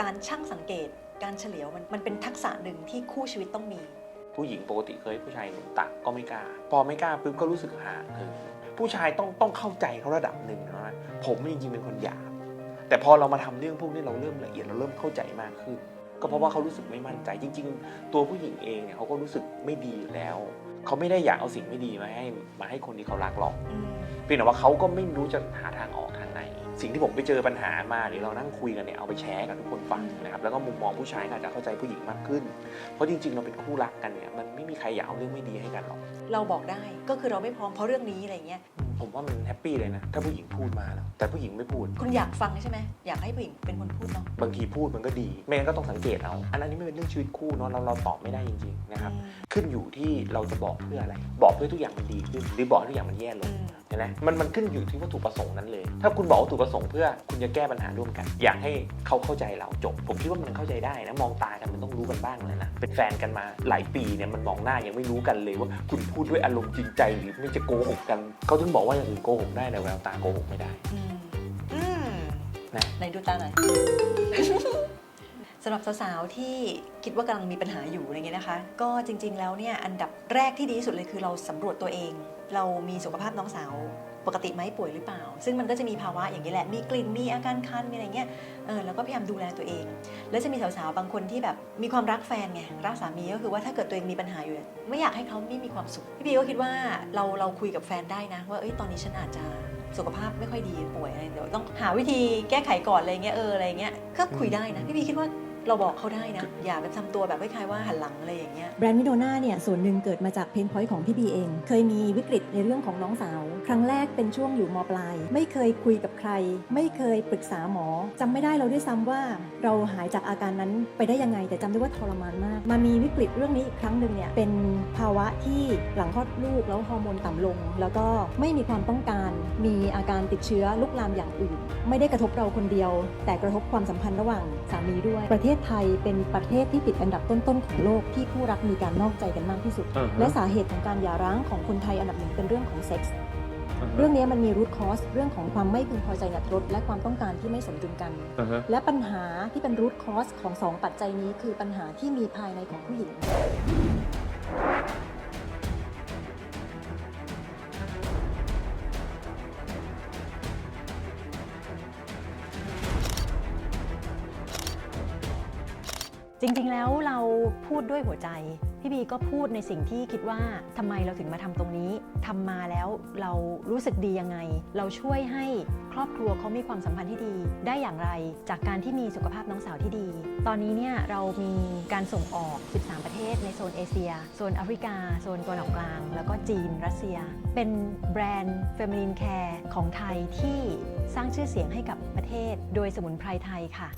การช่างสังเกต การเฉลียวมันมันเป็นทักษะหนึ่งที่คู่ชีวิตต้องมี ผู้หญิงปกติเคยผู้ชายหนุนตักก็ไม่กล้า พอไม่กล้าปุ๊บก็รู้สึกห่างเหินผู้ชายต้องต้องเข้าใจเขาระดับหนึ่งนะผมจริงๆเป็นคนหยาบแต่พอเรามาทำเรื่องพวกนี้เราเริ่มละเอียดเราเริ่มเข้าใจมากขึ้น ก็เพราะว่าเขารู้สึกไม่มั่นใจจริง ๆ ตัวผู้หญิงเองเนี่ยเขาก็รู้สึกไม่ดีอยู่แล้วเขาไม่ได้อยากเอาสิ่งไม่ดีมาให้มาให้คนที่เขารักหรอกอืมเพียงแต่ว่าเขาก็ไม่รู้จะหาทางออกทางไหน สิ่งที่ผมไปเจอปัญหามาหรือเรานั่งคุยกันเนี่ยเอาไปแชร์กับทุกคนฟังนะครับแล้วก็มุมมองผู้ชายอาจจะเข้าใจผู้หญิงมากขึ้น เพราะจริง ๆ เราเป็นคู่รักกันเนี่ยมันไม่มีใครอยากเอาเรื่องไม่ดีให้กันหรอกเราบอกได้ก็คือเราไม่พร้อมเพราะเรื่องนี้อะไรเงี้ย ผมว่ามันแฮปปี้เลยนะ ถ้าผู้หญิงพูดมาแล้ว แต่ผู้หญิงไม่พูด คุณอยากฟังใช่ไหมอยากให้ผู้หญิงเป็นคนพูดเนาะบางทีพูดมันก็ดีไม่งั้นก็ต้องสังเกตเอา อันนั้นนี่ไม่เป็นเรื่องชีวิตคู่เนาะเราเราตอบไม่ได้จริงๆนะครับอืมขึ้นอยู่ที่เราจะบอกเพื่ออะไร บอกเพื่อทุกอย่างมันดีขึ้นหรือบอกให้ทุกอย่างมันแย่ลอืงมเห็นไหมมันมันขึ้นอยู่ที่วัตถุประสงค์นั้นเลย ถ้าคุณบอกวัตถุประสงค์เพื่อคุณจะแก้ปัญหาร่วมกัน อยากให้เขาเข้าใจเราจบ ผมคิดว่ามันเข้าใจได้นะมองตากันมันต้องรู้กันบ้างเลยนะเป็นแฟนกันมาหลายปีเนี่ยมันมองหน้ายังไม่รู้กันเลยว่าคุณพูดด้วยอารมณ์จริงใจหรือไม่จะโกหกกันเขาถึงบอกว่าอย่างอื่นโกหกได้แต่แววตาโกหกไม่ได้อืมอืมนะไหนดูตาหน่อย สำหรับสาวๆที่คิดว่ากำลังมีปัญหาอยู่อะไรเงี้ยนะคะ ก็จริงๆแล้วเนี่ยอันดับแรกที่ดีที่สุดเลยคือเราสำรวจตัวเอง เรามีสุขภาพน้องสาวปกติไหมป่วยหรือเปล่า ซึ่งมันก็จะมีภาวะอย่างนี้แหละ มีกลิ่น มีอาการคัน มีอะไรเงี้ย เออ แล้วก็พยายามดูแลตัวเอง แล้วจะมีสาวๆ บางคนที่แบบมีความรักแฟนไง รักสามีก็คือว่าถ้าเกิดตัวเองมีปัญหาอยู่ ไม่อยากให้เขาไม่มีความสุข พี่บีก็คิดว่าเราเราคุยกับแฟนได้นะ ว่า เอ้ย ตอนนี้ฉันอาจจะสุขภาพไม่ค่อยดีป่วยอะไร เดี๋ยวต้องหาวิธีแก้ไขก่อนอะไรเงี้ย เออ อะไรเงี้ย ก็คุยได้นะ พี่บีคิดว่า เราบอกเขาได้นะ อย่าไปทำตัวแบบคล้ายๆว่าหันหลังอะไรอย่างเงี้ยแบรนด์มิโดนาเนี่ยส่วนหนึ่งเกิดมาจากเพนพอยต์ของพี่บีเอง เคยมีวิกฤตในเรื่องของน้องสาว ครั้งแรกเป็นช่วงอยู่มปลาย ไม่เคยคุยกับใคร ไม่เคยปรึกษาหมอจำไม่ได้เราด้วยซ้ำว่า เราหายจากอาการนั้นไปได้ยังไง แต่จำได้ว่าทรมานมาก มามีวิกฤตเรื่องนี้อีกครั้งหนึ่งเนี่ยเป็นภาวะที่หลังคลอดลูกแล้วฮอร์โมนต่ำลง แล้วก็ไม่มีความต้องการ มีอาการติดเชื้อลุกลามอย่างอื่น ไม่ได้กระทบเราคนเดียว แต่กระทบความสัมพันธ์ระหว่างสามีด้วยประเทศไทยเป็นประเทศที่ติดอันดับต้นๆของโลกที่คู่รักมีการนอกใจกันมากที่สุดและสาเหตุของการหย่าร้างของคนไทยอันดับหนึ่งเป็นเรื่องของเซ็กส์เรื่องนี้มันมีรูทคอสเรื่องของความไม่พึงพอใจในอัตรสและความต้องการที่ไม่สมดุลกันและปัญหาที่เป็นรูทคอสของสองปัจจัยนี้คือปัญหาที่มีภายในของผู้หญิง จริงๆแล้วเราพูดด้วยหัวใจ พี่บีก็พูดในสิ่งที่คิดว่าทำไมเราถึงมาทำตรงนี้ทำมาแล้วเรารู้สึกดียังไง เราช่วยให้ครอบครัวเขามีความสัมพันธ์ที่ดี ได้อย่างไรจากการที่มีสุขภาพน้องสาวที่ดี ตอนนี้เนี่ยเรามีการส่งออก 13 ประเทศในโซนเอเชีย โซนแอฟริกา โซนตะวันออกกลาง แล้วก็จีน รัสเซีย เป็นแบรนด์ Feminine Care ของไทยที่สร้างชื่อเสียงให้กับประเทศ โดยสมุนไพรไทยค่ะ